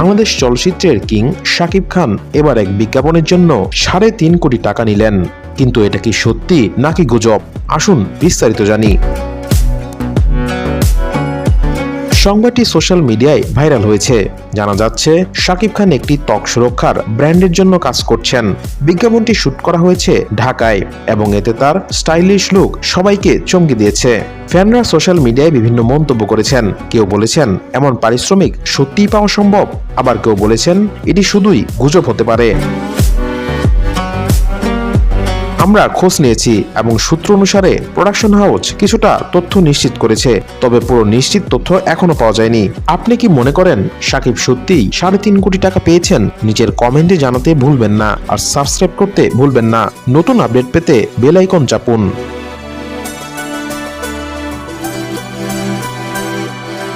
বাংলাদেশ চলচ্চিত্রের কিং শাকিব খান এবার এক বিজ্ঞাপনের জন্য সাড়ে তিন কোটি টাকা নিলেন। কিন্তু এটা কি সত্যি নাকি গুজব? আসুন বিস্তারিত জানি। সংবাদটি সোশ্যাল মিডিয়ায় ভাইরাল হয়েছে। জানা যাচ্ছে, শাকিব খান একটি ত্বক সুরক্ষার ব্র্যান্ডের জন্য কাজ করছেন। বিজ্ঞাপনটি শুট করা হয়েছে ঢাকায় এবং এতে তার স্টাইলিশ লুক সবাইকে চমকে দিয়েছে। ফ্যানরা সোশ্যাল মিডিয়ায় বিভিন্ন মন্তব্য করেছেন। কেউ বলেছেন, এমন পারিশ্রমিক সত্যিই পাওয়া সম্ভব। আবার কেউ বলেছেন, এটি শুধুই গুজব হতে পারে। আমরা খোঁজ নিয়েছি এবং সূত্র অনুসারে প্রোডাকশন হাউস কিছুটা তথ্য নিশ্চিত করেছে। তবে পুরো নিশ্চিত তথ্য এখনও পাওয়া যায়নি। আপনি কি মনে করেন সাকিব সত্যিই সাড়ে তিন কোটি টাকা পেয়েছেন? নিজের কমেন্টে জানাতে ভুলবেন না। আর সাবস্ক্রাইব করতে ভুলবেন না। নতুন আপডেট পেতে বেল আইকন চাপুন।